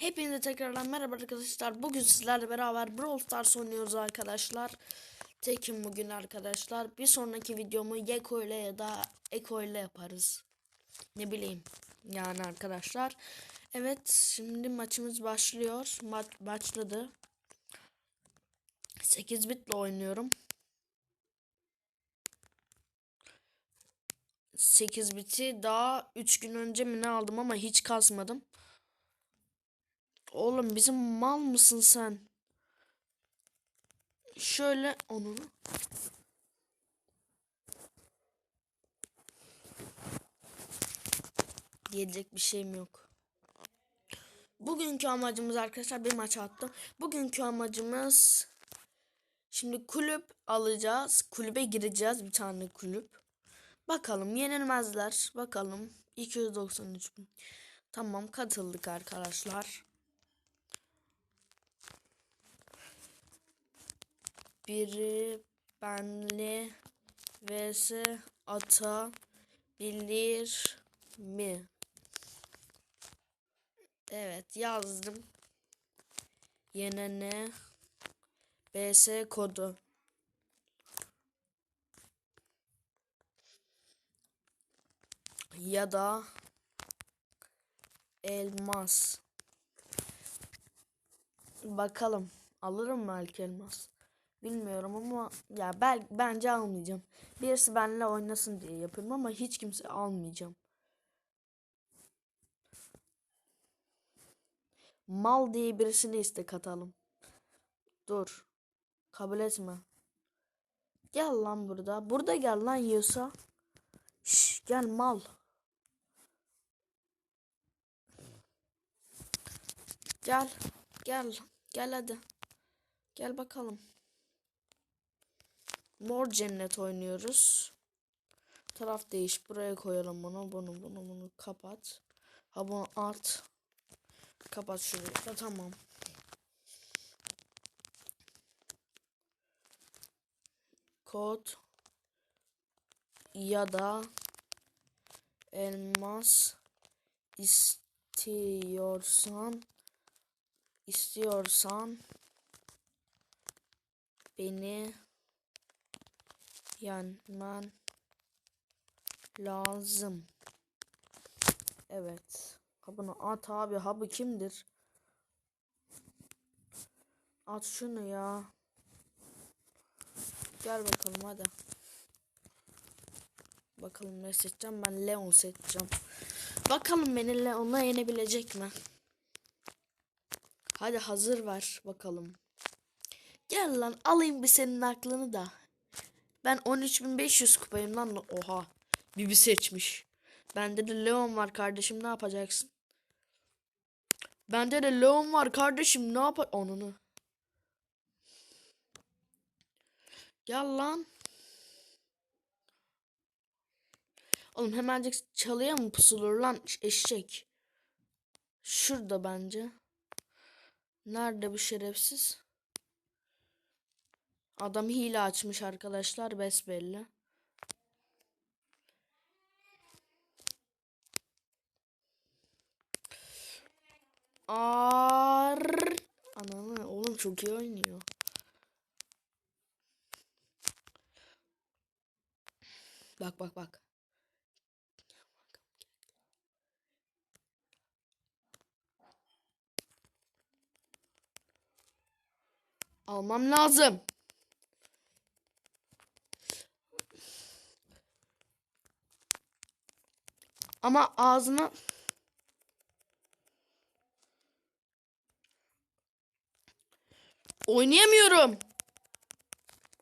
Hepinize tekrardan merhaba arkadaşlar. Bugün sizlerle beraber Brawl Stars oynuyoruz arkadaşlar. Tekim bugün arkadaşlar. Bir sonraki videomu Yeko ile ya da Eko ile yaparız. Ne bileyim. Yani arkadaşlar. Evet şimdi maçımız başlıyor. Maç başladı. 8 bitle oynuyorum. 8 biti daha 3 gün önce mi ne aldım ama hiç kasmadım. Oğlum bizim mal mısın sen? Şöyle onu. Diyecek bir şeyim yok. Bugünkü amacımız arkadaşlar bir maç attım. Bugünkü amacımız şimdi kulüp alacağız. Kulübe gireceğiz bir tane kulüp. Bakalım yenilmezler. Bakalım 293 bin. Tamam katıldık arkadaşlar. Biri benle vs atabilir mi? Evet yazdım. Yenene BS kodu. Ya da elmas. Bakalım alırım belki elmas. Bilmiyorum ama ya ben bence almayacağım. Birisi benimle oynasın diye yapıyorum ama hiç kimse almayacağım. Mal diye birisini istek atalım. Dur. Kabul etme. Gel lan burada. Burada gel lan yiyorsa. Şş, gel mal. Gel. Gel. Gel hadi. Gel bakalım. Mor cennet oynuyoruz. Taraf değiş. Buraya koyalım bunu. Bunu bunu bunu kapat. Ha bunu art. Kapat şurayı da tamam. Kod ya da elmas istiyorsan istiyorsan beni yenmen lazım. Evet. Ha bunu at abi. Ha bu kimdir? At şunu ya. Gel bakalım hadi. Bakalım ne seçeceğim. Ben Leon seçeceğim. Bakalım beni Leon'la yenebilecek mi? Hadi hazır ver bakalım. Gel lan alayım bir senin aklını da. Ben 13500 kupayım lan. Oha. Bibi seçmiş. Bende de Leon var kardeşim ne yapacaksın? Bende de Leon var kardeşim ne yap onunu. Gel lan. Oğlum hemencik çalıya mı pusulur lan eşek? Şurada bence. Nerede bu şerefsiz? Adam hile açmış arkadaşlar besbelli. Ar Ananı oğlum çok iyi oynuyor. Bak bak bak. Almam lazım. Ama ağzına Oynayamıyorum.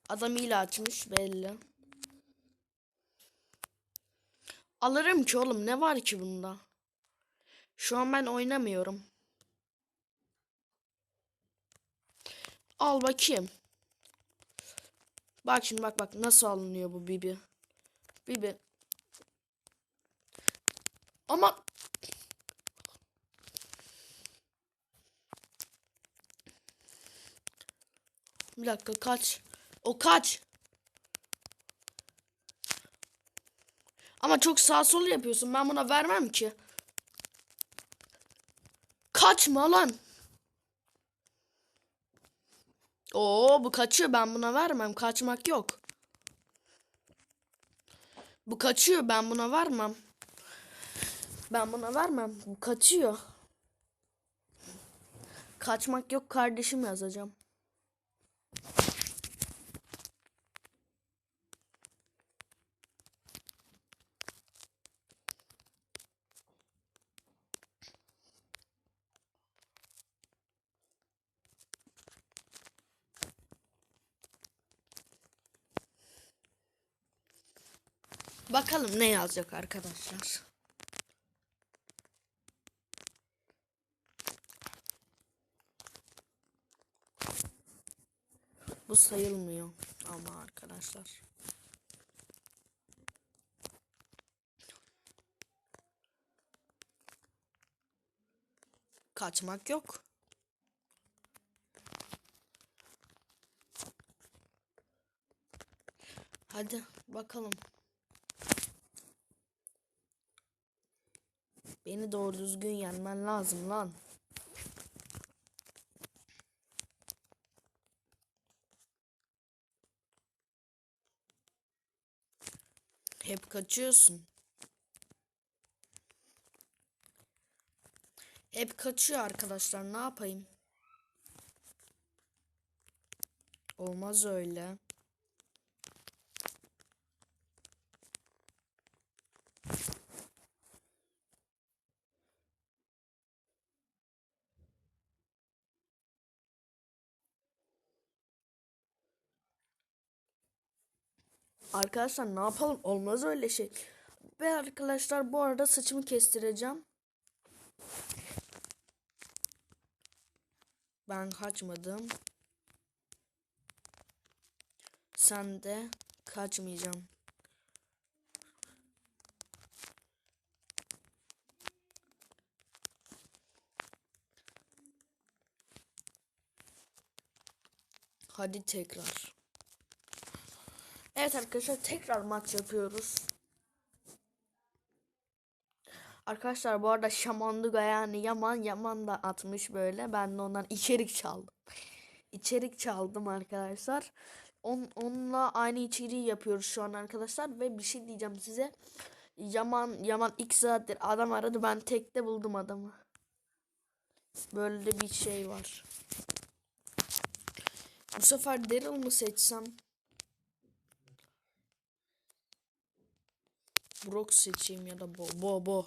Adam hile açmış belli. Alırım ki oğlum ne var ki bunda? Şu an ben oynamıyorum. Al bakayım. Bak şimdi bak bak nasıl alınıyor bu Bibi. Bibi. Ama Bir dakika kaç. O kaç. Ama çok sağ sol yapıyorsun. Ben buna vermem ki. Kaçma lan. Oo bu kaçıyor ben buna vermem. Kaçmak yok. Bu kaçıyor ben buna vermem. Ben buna vermem. Bu kaçıyor. Kaçmak yok kardeşim yazacağım. Bakalım ne yazacak arkadaşlar. Bu sayılmıyor ama arkadaşlar. Kaçmak yok. Hadi bakalım. Beni doğru düzgün yenmen lazım lan. Hep kaçıyorsun. Hep kaçıyor arkadaşlar. Ne yapayım? Olmaz öyle. Arkadaşlar ne yapalım? Olmaz öyle şey. Ve arkadaşlar bu arada saçımı kestireceğim. Ben kaçmadım. Sen de kaçmayacağım. Hadi tekrar. Evet arkadaşlar tekrar maç yapıyoruz. Arkadaşlar bu arada Şamandıga yani Yaman Yaman da atmış böyle. Ben de ondan içerik çaldım. İçerik çaldım arkadaşlar. On, onunla aynı içeriği yapıyoruz şu an arkadaşlar. Ve bir şey diyeceğim size. Yaman Yaman ilk saattir adam aradı. Ben tekte buldum adamı. Böyle bir şey var. Bu sefer Daryl mı seçsem? Brock seçeyim ya da Bo. Bo Bo.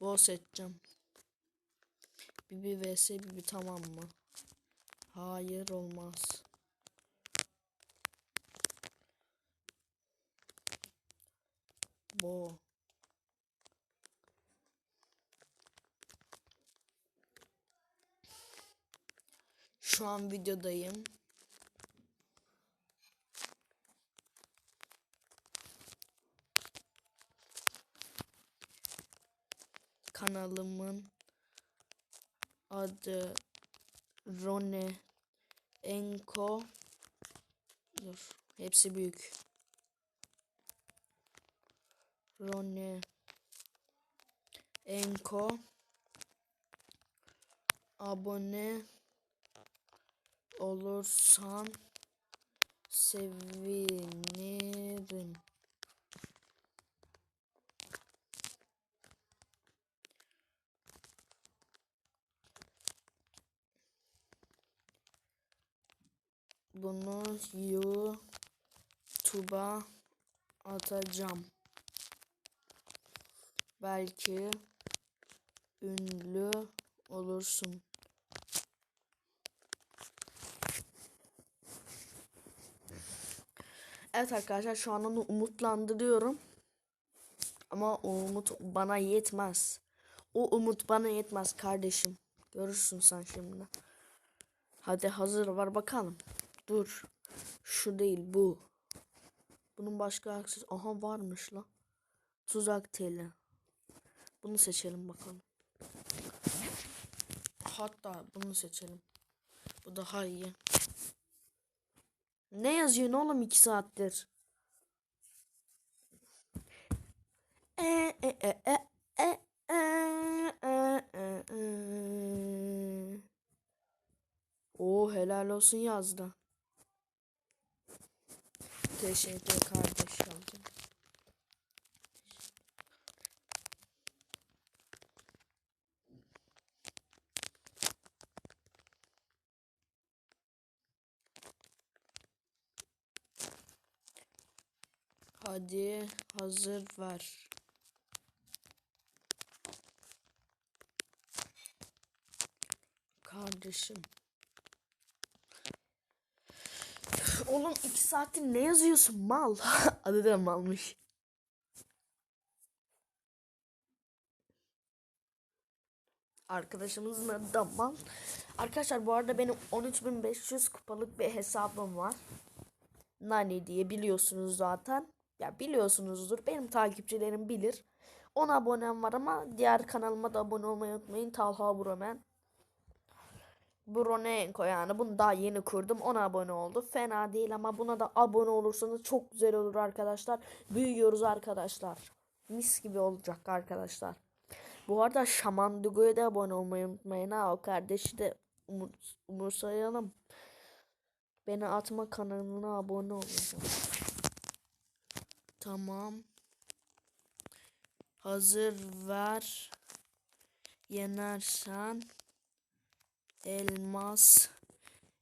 Bo seçeceğim. Bibi vs Bibi tamam mı? Hayır olmaz. Bo. Şu an videodayım. Kanalımın adı Rone Enko. Dur hepsi büyük. Rone Enko. Abone olursan sevinirim. Bunu YouTube'a atacağım. Belki ünlü olursun. Evet arkadaşlar şu an onu umutlandırıyorum. Ama o umut bana yetmez. O umut bana yetmez kardeşim. Görürsün sen şimdi. Hadi hazır var bakalım. Dur. Şu değil bu. Bunun başka akses... Aha varmış la. Tuzak teli. Bunu seçelim bakalım. Hatta bunu seçelim. Bu daha iyi. Ne yazıyorsun oğlum iki saattir? E e e e e e e e e Oo helal olsun yazdı. Teşekkür kardeş yazdı. Hadi hazır ver. Kardeşim. Oğlum iki saattir ne yazıyorsun mal? Adı da malmış. Arkadaşımızın adı da mal. Arkadaşlar bu arada benim 13.500 kupalık bir hesabım var. Nani diye biliyorsunuz zaten. Ya biliyorsunuzdur. Benim takipçilerim bilir. 10 abonem var ama diğer kanalıma da abone olmayı unutmayın. Talha Bromen. Bronenko yani. Bunu daha yeni kurdum. 10 abone oldu. Fena değil ama buna da abone olursanız çok güzel olur arkadaşlar. Büyüyoruz arkadaşlar. Mis gibi olacak arkadaşlar. Bu arada Şaman Dugo'ya da abone olmayı unutmayın ha. O kardeşi de umur, umursayalım. Beni atma kanalına abone olacağım. Tamam. Hazır ver. Yenersen elmas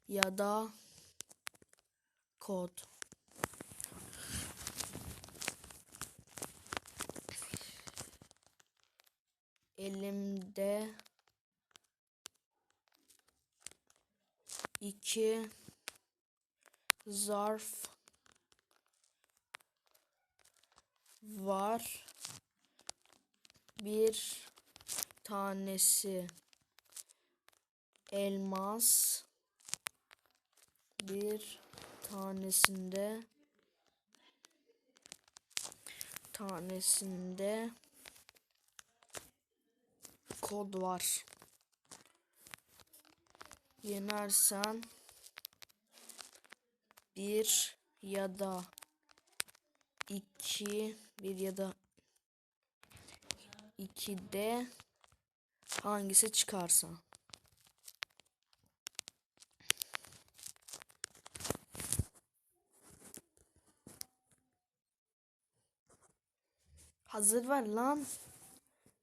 ya da kod. Elimde iki zarf var. Bir tanesi elmas bir tanesinde tanesinde kod var. Yenersen bir ya da iki bir ya da iki de hangisi çıkarsa. Hazır ver lan.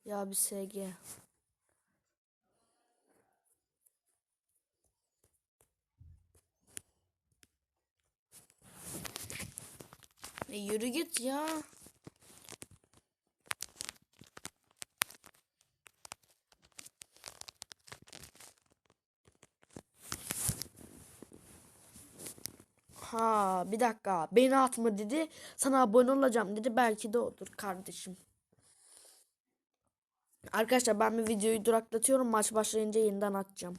Ya bir SG. E yürü git ya. Ha bir dakika beni atma dedi sana abone olacağım dedi belki de odur kardeşim. Arkadaşlar ben bir videoyu duraklatıyorum maç başlayınca yeniden atacağım.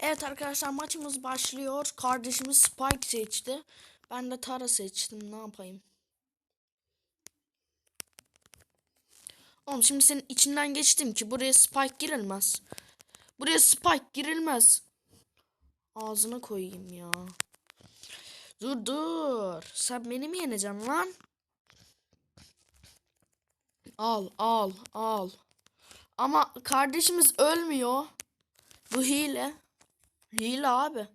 Evet arkadaşlar maçımız başlıyor. Kardeşimiz Spike seçti. Ben de Tara seçtim ne yapayım. Oğlum şimdi senin içinden geçtim ki buraya Spike girilmez. Buraya Spike girilmez. Ağzına koyayım ya. Dur dur. Sen beni mi yeneceksin lan? Al al al. Ama kardeşimiz ölmüyor. Bu hile. Hile abi.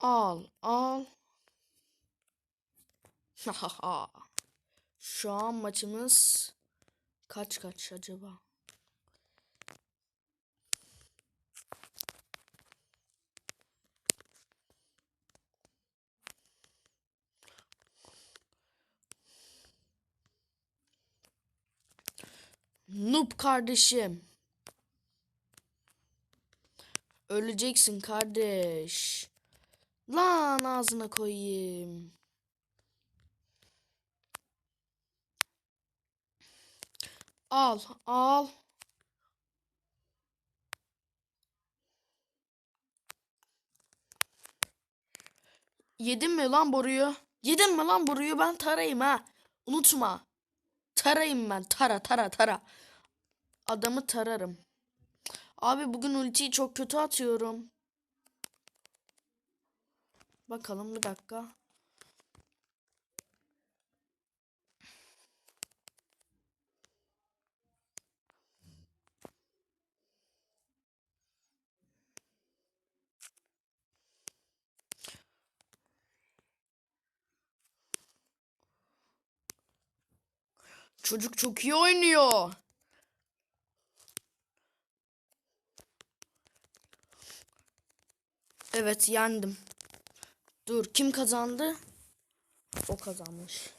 Al al. Şu an maçımız kaç kaç acaba? Noob kardeşim. Öleceksin kardeş. Lan ağzına koyayım. Al, al. Yedin mi lan boruyu? Yedin mi lan boruyu? Ben tarayayım ha. Unutma. Tarayayım ben. Tara tara tara. Adamı tararım. Abi bugün ultiyi çok kötü atıyorum. Bakalım bir dakika. Çocuk çok iyi oynuyor. Evet yendim. Dur kim kazandı? O kazanmış.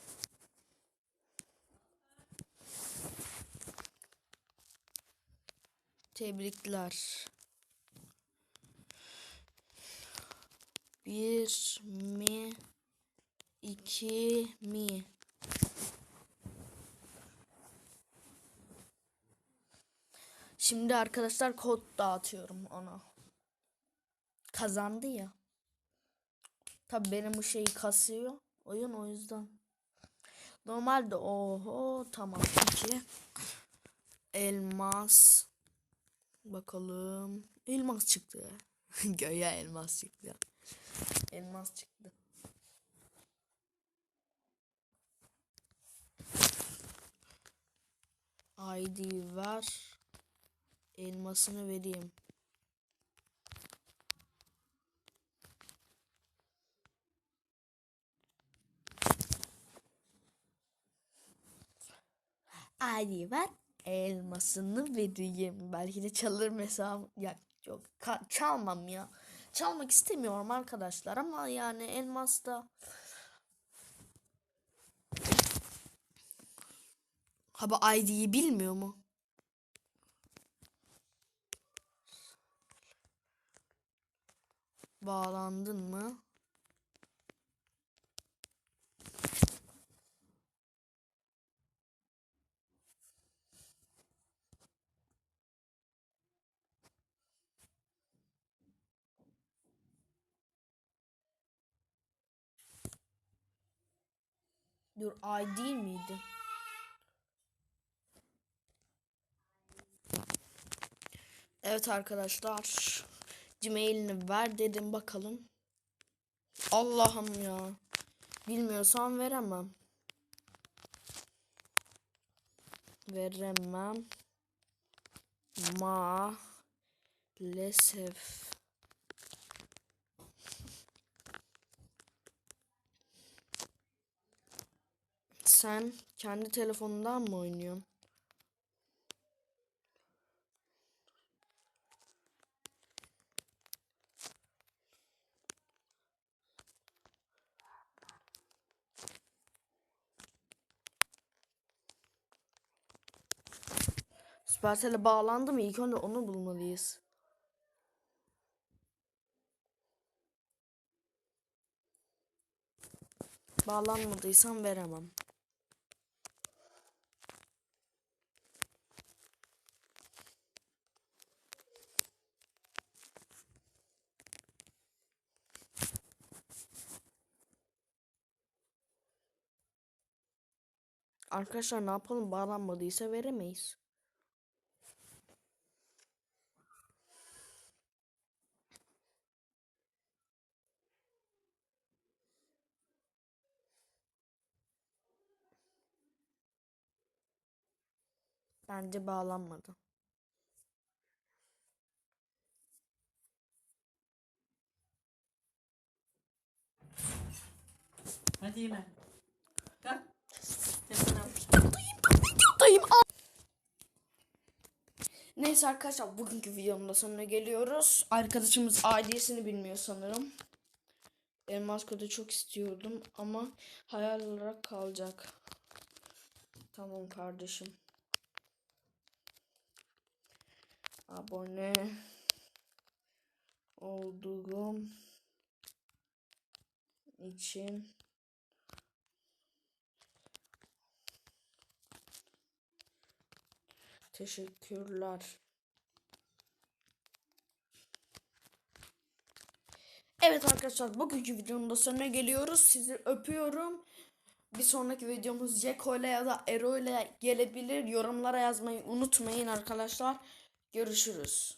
Tebrikler. Bir mi? iki mi? Şimdi arkadaşlar kod dağıtıyorum ona. Kazandı ya. Tabi benim bu şeyi kasıyor. Oyun o yüzden. Normalde oho tamam iki. Elmas. Bakalım. Elmas çıktı. Göya elmas çıktı. Elmas çıktı. ID ver. Elmasını vereyim. ID ver. Elmasını vereyim. Belki de çalır hesabı. Ya yok çalmam ya. Çalmak istemiyorum arkadaşlar ama yani elmas da Haba ID'yi bilmiyor mu? Bağlandın mı? Dur ID miydi? Evet arkadaşlar. Gmail'ini ver dedim bakalım. Allah'ım ya. Bilmiyorsam veremem. Veremem. Maalesef. Sen kendi telefonundan mı oynuyorsun? Supercell'e bağlandı mı? İlk önce onu bulmalıyız. Bağlanmadıysam veremem. Arkadaşlar ne yapalım? Bağlanmadıysa veremeyiz. Bence bağlanmadı. Hadi yeme. Kalk. Neyse arkadaşlar bugünkü videomda sonuna geliyoruz. Arkadaşımız ailesini bilmiyor sanırım. Elmas kodu çok istiyordum ama hayal olarak kalacak. Tamam kardeşim. Abone olduğum için teşekkürler. Evet arkadaşlar bugünkü videonun da sonuna geliyoruz. Sizi öpüyorum. Bir sonraki videomuz Jeko ile ya da Ero ile gelebilir. Yorumlara yazmayı unutmayın arkadaşlar. Görüşürüz.